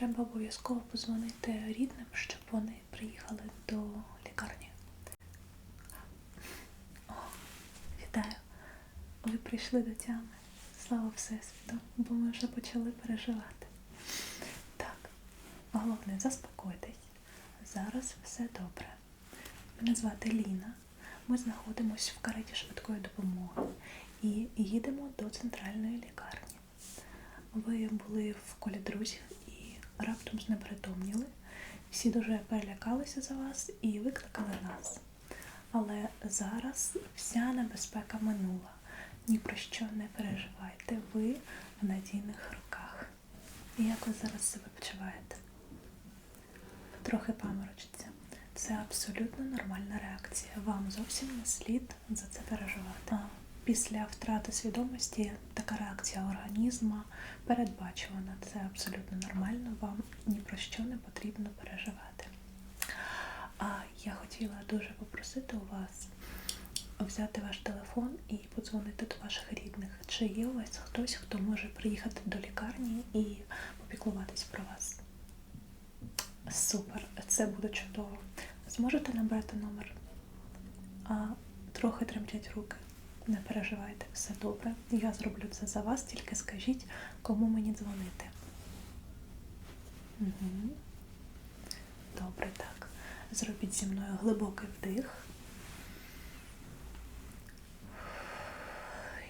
треба обов'язково позвонити рідним, щоб вони приїхали до лікарні. О, вітаю. Ви прийшли до тями. Слава Всесвіту, бо ми вже почали переживати. Так, головне, заспокойтесь. Зараз все добре. Мене звати Ліна. Ми знаходимося в кареті швидкої допомоги і їдемо до центральної лікарні. Ви були в колі друзів раптом знепритомніли. Всі дуже перелякалися за вас і викликали нас. Але зараз вся небезпека минула. Ні про що не переживайте. Ви в надійних руках. І як ви зараз себе почуваєте? Трохи паморочиться. Це абсолютно нормальна реакція. Вам зовсім не слід за це переживати. Після втрати свідомості така реакція організму передбачувана. Це абсолютно нормально. Вам ні про що не потрібно переживати. А я хотіла дуже попросити у вас взяти ваш телефон і подзвонити до ваших рідних. Чи є у вас хтось, хто може приїхати до лікарні і попіклуватись про вас? Супер, це буде чудово. Зможете набрати номер? А трохи тремтять руки. Не переживайте, все добре. Я зроблю це за вас, тільки скажіть, кому мені дзвонити. Угу. Добре, так. Зробіть зі мною глибокий вдих.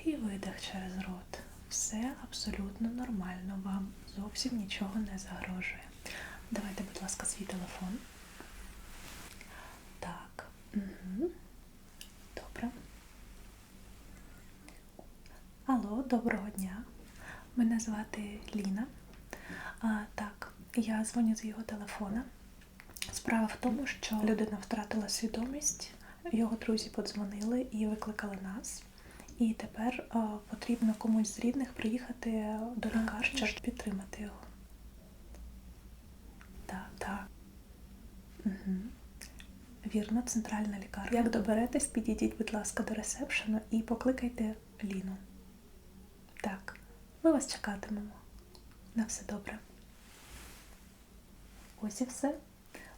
І видих через рот. Все абсолютно нормально. Вам зовсім нічого не загрожує. Давайте, будь ласка, свій телефон. Так. Угу. Добре. Алло, доброго дня. Мене звати Ліна. А, так, я дзвоню з його телефона. Справа в тому, що людина втратила свідомість, його друзі подзвонили і викликали нас. І тепер а, потрібно комусь з рідних приїхати до лікарні, щоб підтримати його. Так, так. Угу. Вірно, центральна лікарня. Як доберетесь, підійдіть, будь ласка, до ресепшену і покликайте Ліну. Так, ми вас чекатимемо. На все добре. Ось і все.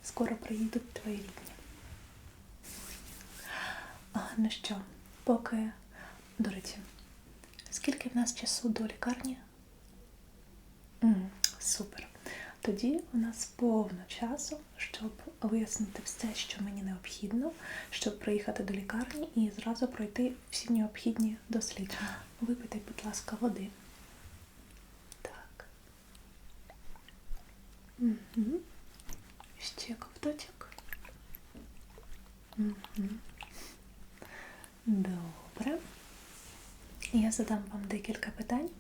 Скоро приїдуть твої рідні. А, ну що, поки, до речі, скільки в нас часу до лікарні? М, супер. Тоді у нас повно часу, щоб вияснити все, що мені необхідно, щоб приїхати до лікарні і зразу пройти всі необхідні дослідження. Випийте, будь ласка, води. Так. Угу. Ще ковточок. Угу. Добре. Я задам вам декілька питань,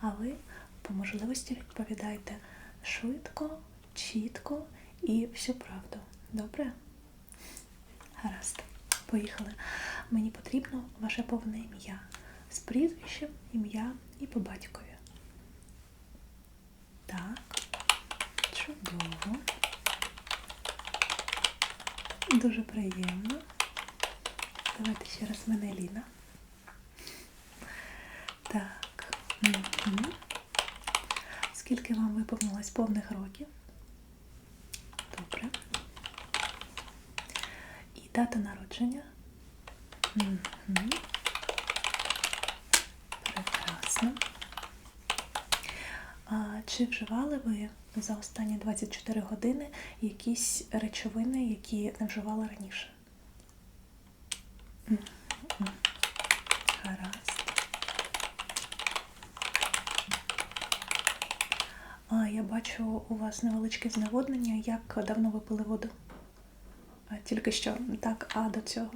а ви по можливості відповідайте швидко, чітко і всю правду. Добре? Гаразд. Поїхали. Мені потрібно ваше повне ім'я з прізвищем, ім'я і по батькові. Так. Чудово. Дуже приємно. Давайте ще раз мене Ліна. Так. Угу. Скільки вам виповнилось повних років? Добре. І дата народження? Угу. Прекрасно. А чи вживали ви за останні 24 години якісь речовини, які не вживали раніше? Мгм. Гаразд. А, я бачу у вас невеличке зневоднення. Як давно ви пили воду? Тільки що. Так, а до цього?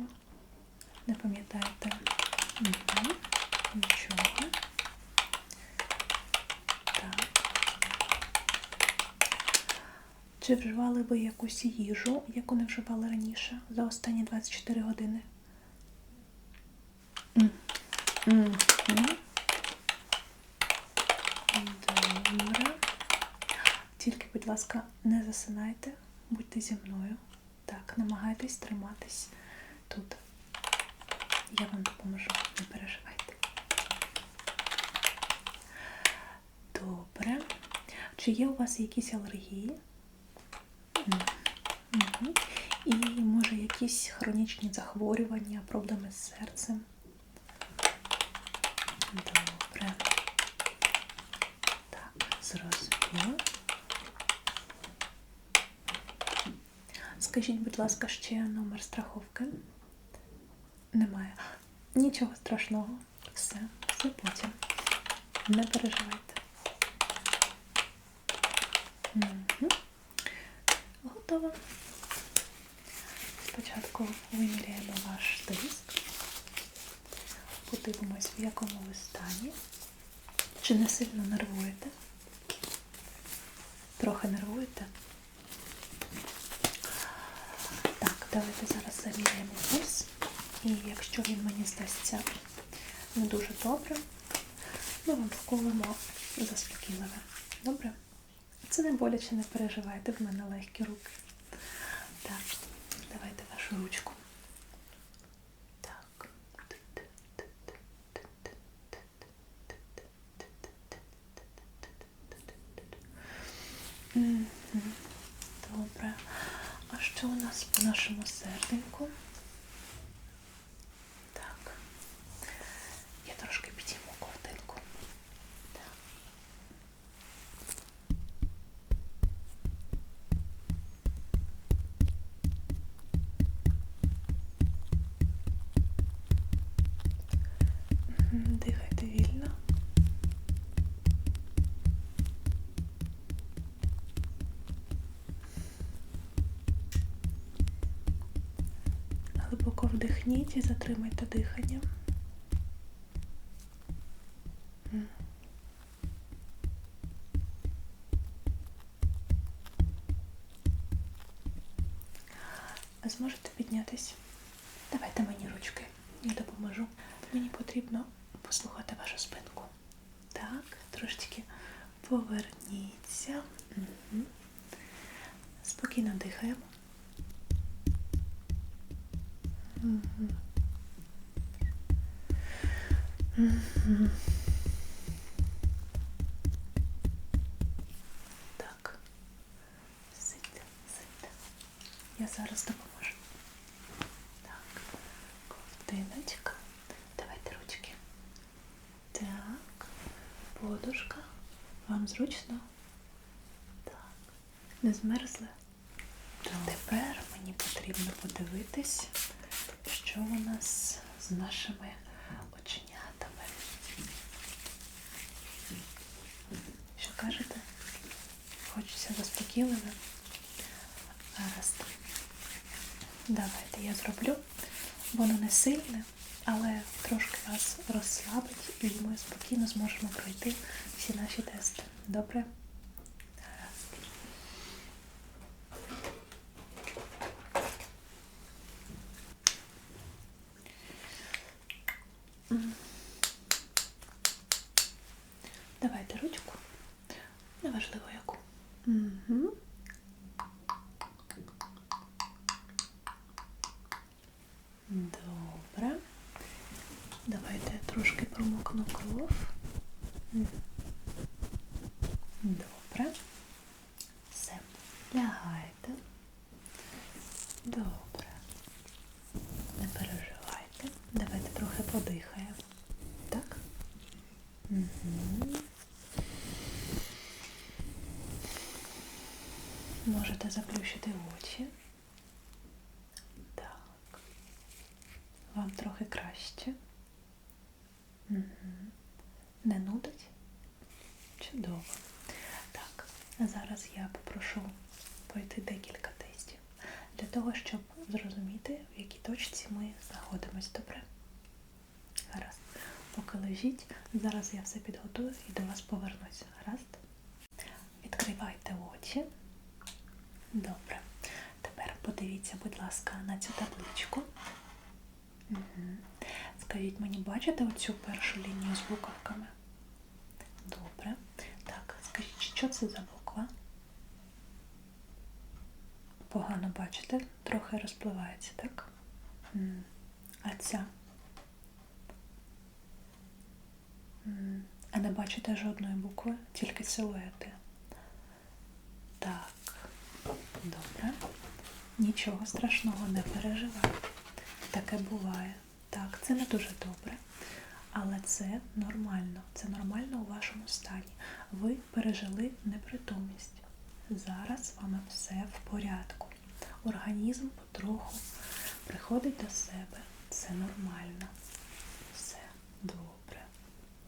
Не пам'ятаєте? Нічого. Чи вживали ви якусь їжу, яку не вживали раніше за останні 24 години? М. Мгм. Добре. Тільки, будь ласка, не засинайте, будьте зі мною. Так, намагайтесь триматись тут. Я вам допоможу, не переживайте. Добре. Чи є у вас якісь алергії? Мгм. І може якісь хронічні захворювання, проблеми з серцем? Добре. Так, зрозуміло. Скажіть, будь ласка, ще номер страховки? Немає. Нічого страшного. Все, все потім. Не переживайте. Мгм. Готово. Спочатку виміряємо ваш тиск. Подивимось, в якому ви стані. Чи не сильно нервуєте? Трохи нервуєте? Так, давайте зараз заміряємо пульс. І якщо він мені здасться не дуже добре, ми вам вколимо заспокійливе. Добре? Це не боляче, не переживайте, в мене легкі руки. Так, давайте вашу ручку. Так. Добре. А що у нас по нашому серденьку? Так. Я трошки підійму ковтинку. Так. Мгм, Дихайте вільно. Глибоко вдихніть і затримайте дихання. Ви зможете піднятись? Давайте мені ручки, я допоможу. Мені потрібно послухати вашу спинку. Так, трошечки поверніться. Мгм. Спокійно дихаємо. Мгм. Так. Сидьте, сидьте. Я зараз допоможу. Так. Ковтиночка. Давайте ручки. Так. Подушка. Вам зручно? Так. Не змерзли? Тепер мені потрібно подивитись, що у нас з нашими Що кажете? Хочеться заспокійливе? Гаразд. Давайте я зроблю. Воно не сильне, але трошки вас розслабить і ми спокійно зможемо пройти всі наші тести. Добре? Гаразд. М. Давайте ручку. Неважливо яку. Угу. Добре. Давайте трошки промокну кров. Добре. Все. Лягайте. Добре. Не переживайте. Давайте трохи подихаємо. Так? Угу. Можете заплющити очі. Так. Вам трохи краще. Угу. Не нудить? Чудово. Так, зараз я попрошу пройти декілька тестів для того, щоб зрозуміти, в якій точці ми знаходимось. Добре? Гаразд. Поки лежіть, зараз я все підготую і до вас повернусь. Гаразд? Відкривайте очі. Добре. Тепер подивіться, будь ласка, на цю табличку. Угу. Скажіть мені, бачите оцю першу лінію з буковками? Добре. Так, скажіть, що це за буква? Погано бачите, трохи розпливається, так? А ця? А не бачите жодної букви, тільки силуети. Добре. Нічого страшного не переживай. Таке буває. Так, це не дуже добре. Але це нормально. Це нормально у вашому стані. Ви пережили непритомність. Зараз з вами все в порядку. Організм потроху приходить до себе. Це нормально. Все добре.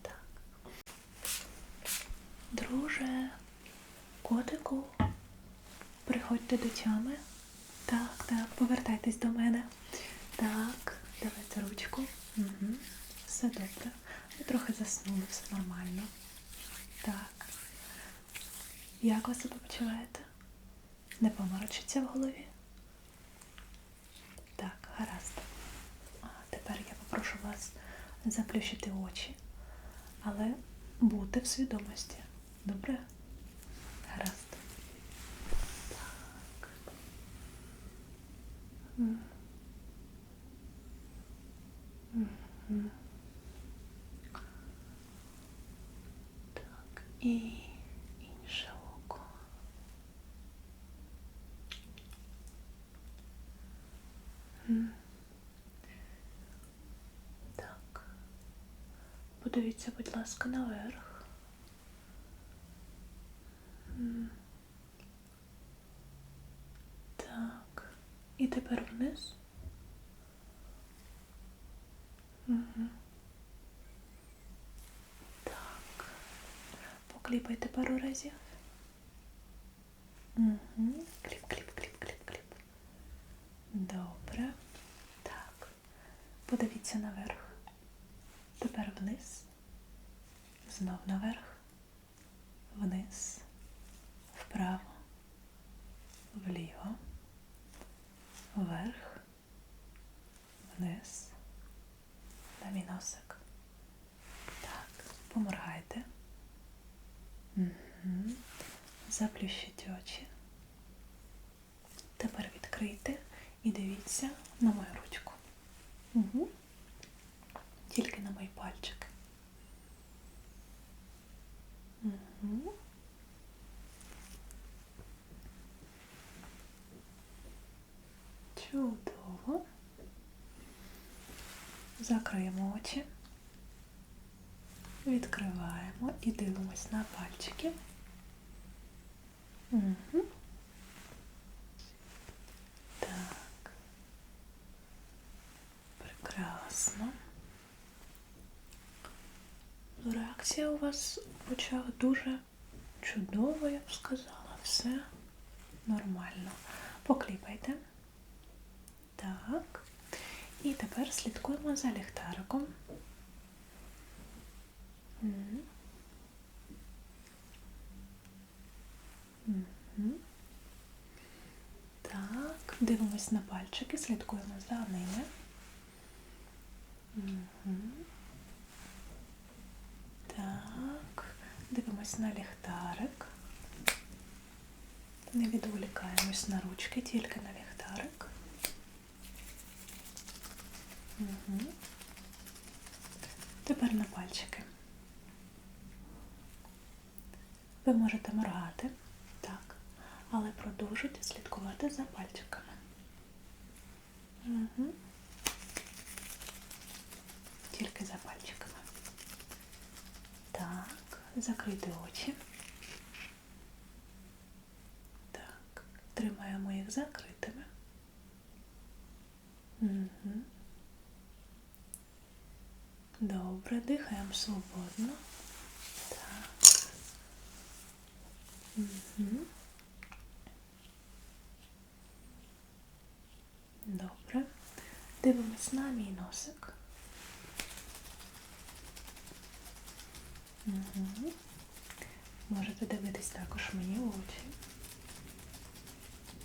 Так. Друже, приходьте до тями. Так, так, повертайтесь до мене. Так, давайте ручку. Угу. Все добре. Ви трохи заснули, все нормально. Так. Як ви себе почуваєте? Не поморочиться в голові? Так, гаразд. А тепер я попрошу вас заплющити очі, але бути в свідомості. Добре? Гаразд. Так, і інше око. Так. Подивіться, будь ласка, наверх. М. Так. І тепер вниз. Угу. Так. Покліпайте пару разів. Угу. Кліп, кліп, кліп, кліп, кліп. Добре. Так. Подивіться наверх. Тепер вниз. Знов наверх. Вниз. Вправо. Вліво. Вверх. Вниз. На мій. Так, поморгайте. Угу. Заплющіть очі. Тепер відкрийте і дивіться на мою ручку. Угу. Тільки на мої пальчики. Угу. Чудово. Закриємо очі, відкриваємо і дивимось на пальчики. Угу. Так. Прекрасно. Реакція у вас в очах дуже чудова, я б сказала. Все нормально. Покліпайте. Так. І тепер слідкуємо за ліхтариком. Так, дивимось на пальчики, слідкуємо за ними. Так, дивимось на ліхтарик. Не відволікаємось на ручки, тільки на ліхтарик. Тепер на пальчики. Ви можете моргати, так, але продовжуйте слідкувати за пальчиками. Угу. Тільки за пальчиками. Так, закрийте очі. Так, тримаємо їх закритими. Угу. Добре, дихаємо свободно. Так. Добре. Дивимось на мій носик. Угу. Можете дивитись також мені в очі.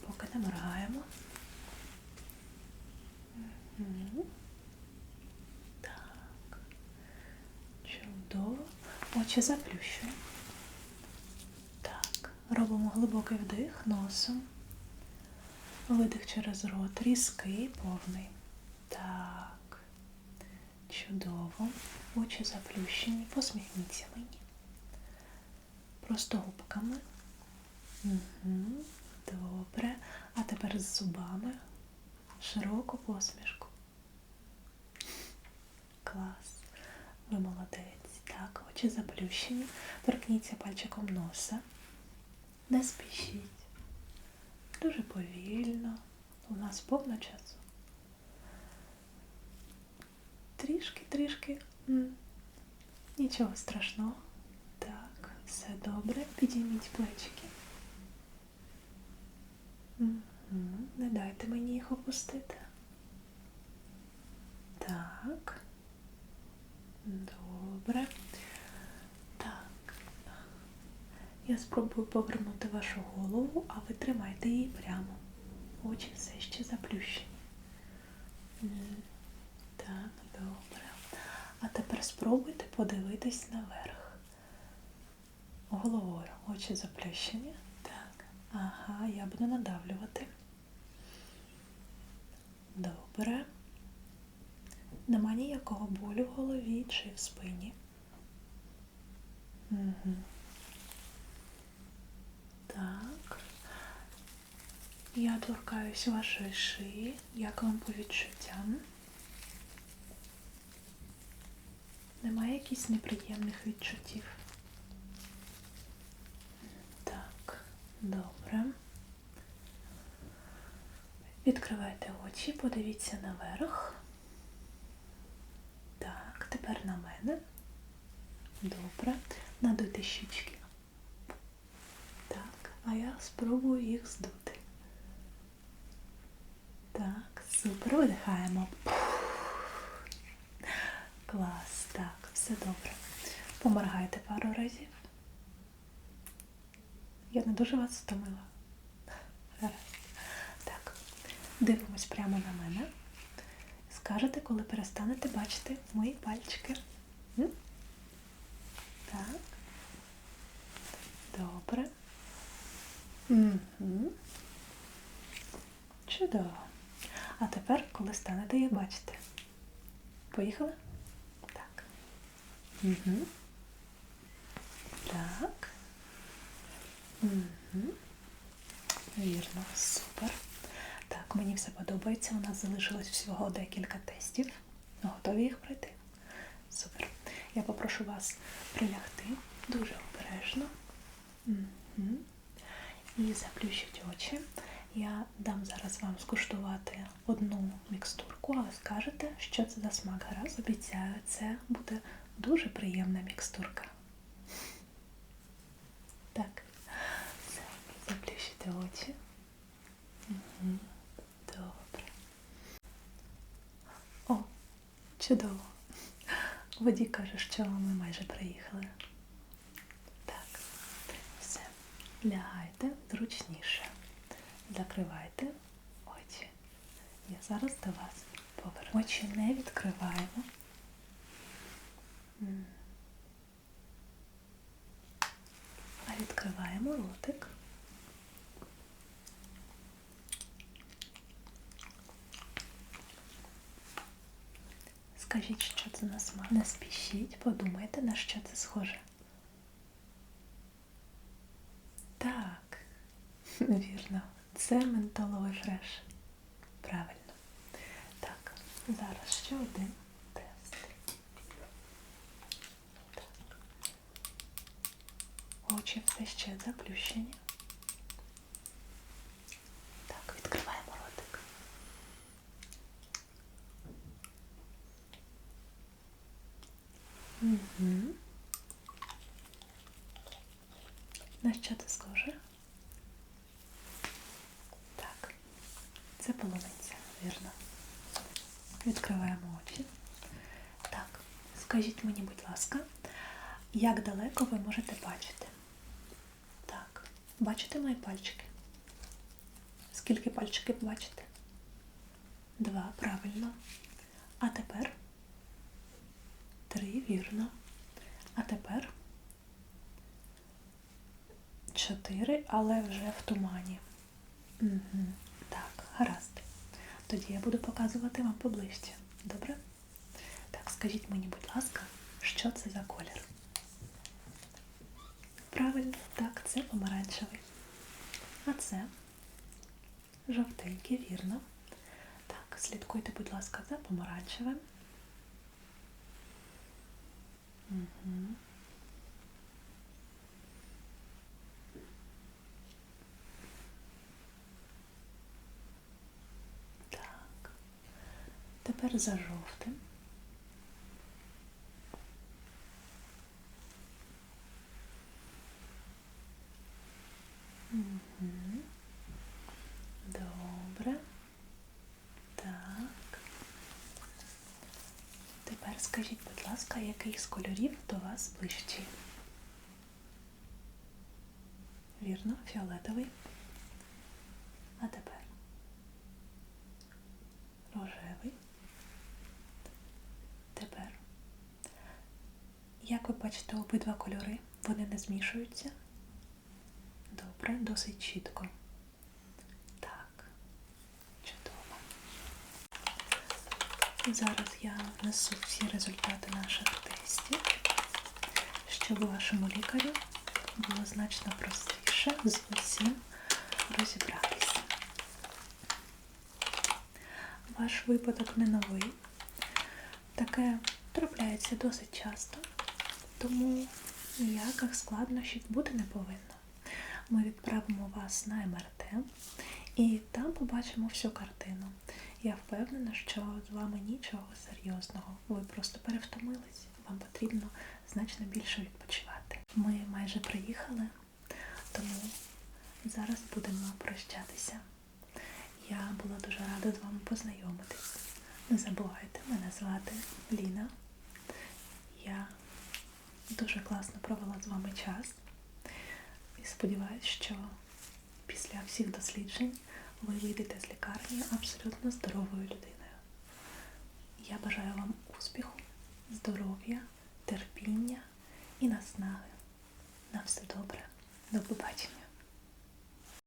Поки не моргаємо. Угу. Так. Чудово. Очі заплющуємо. Робимо глибокий вдих носом. Видих через рот. Різкий, повний. Так. Чудово. Очі заплющені. Посміхніться мені. Просто губками. Угу. Добре. А тепер з зубами. Широку посмішку. Клас. Ви молодець. Так, очі заплющені. Торкніться пальчиком носа. Не спішіть. Дуже повільно. У нас повно часу. Трішки, трішки. Нічого страшного. Так, все добре. Підійміть плечики. Не дайте мені їх опустити. Так. Добре. Так. Я спробую повернути вашу голову, а ви тримайте її прямо. Очі все ще заплющені. Так, добре. А тепер спробуйте подивитись наверх. Головою очі заплющені. Так. Ага, я буду надавлювати. Добре. Нема ніякого болю в голові чи в спині. Угу. Так. Я торкаюсь вашої шиї. Як вам по відчуттям? Немає якихось неприємних відчуттів? Так, добре. Відкривайте очі, подивіться наверх. Так, тепер на мене. Добре. Надуйте щічки. А я спробую їх здути. Так, супер, видихаємо. Клас, так, все добре. Поморгайте пару разів. Я не дуже вас втомила. Так, дивимось прямо на мене. Скажете, коли перестанете бачити мої пальчики. Так. Добре. Угу. Чудово. А тепер, коли станете їх бачити. Поїхали? Так. Угу. Так. Угу. Вірно, супер. Так, мені все подобається. У нас залишилось всього декілька тестів. Готові їх пройти? Супер. Я попрошу вас прилягти дуже обережно. Угу. І заплющить очі. Я дам зараз вам скуштувати одну мікстурку, а скажете, що це за смак. Гаразд, обіцяю, це буде дуже приємна мікстурка. Так, все, заплющите очі. Угу. Добре. О, чудово. Водій каже, що ми майже приїхали. Так, все. Лягайте зручніше. Закривайте очі. Я зараз до вас поверну. Очі не відкриваємо. А відкриваємо ротик. Скажіть, що це на смак. Не спішіть, подумайте, на що це схоже. Так, вірно, це ментоловий фреш. Правильно. Так, зараз ще один тест. Так. Очі все ще заплющені. Так, відкриваємо ротик. Угу. На що це схоже? Так, це полуниця, вірно. Відкриваємо очі. Так, скажіть мені, будь ласка, як далеко ви можете бачити? Так, бачите мої пальчики? Скільки пальчиків бачите? Два, правильно. А тепер три, вірно. А тепер чотири, але вже в тумані. Угу. Так, гаразд. Тоді я буду показувати вам поближче. Добре? Так, скажіть мені, будь ласка, що це за колір? Правильно, так, це помаранчевий. А це Жовтенький, вірно. Так, слідкуйте, будь ласка, за помаранчевим. Угу. Так. Тепер за жовтим. Добре. Так. Тепер скажіть, будь ласка, який з кольорів до вас ближчий? Вірно, фіолетовий. А тепер рожевий. Тепер. Як ви бачите, обидва кольори, вони не змішуються. Добре, досить чітко. Так, чудово. Зараз я внесу всі результати наших тестів, щоб вашому лікарю було значно простіше з усім розібратися. Ваш випадок не новий. Таке трапляється досить часто, тому ніяких складнощів бути не повинно. Ми відправимо вас на МРТ і там побачимо всю картину. Я впевнена, що з вами нічого серйозного. Ви просто перевтомились, вам потрібно значно більше відпочивати. Ми майже приїхали, тому зараз будемо прощатися. Я була дуже рада з вами познайомитись. Не забувайте, мене звати Ліна. Я дуже класно провела з вами час. І сподіваюся, що після всіх досліджень ви вийдете з лікарні абсолютно здоровою людиною. Я бажаю вам успіху, здоров'я, терпіння і наснаги. На все добре. До побачення.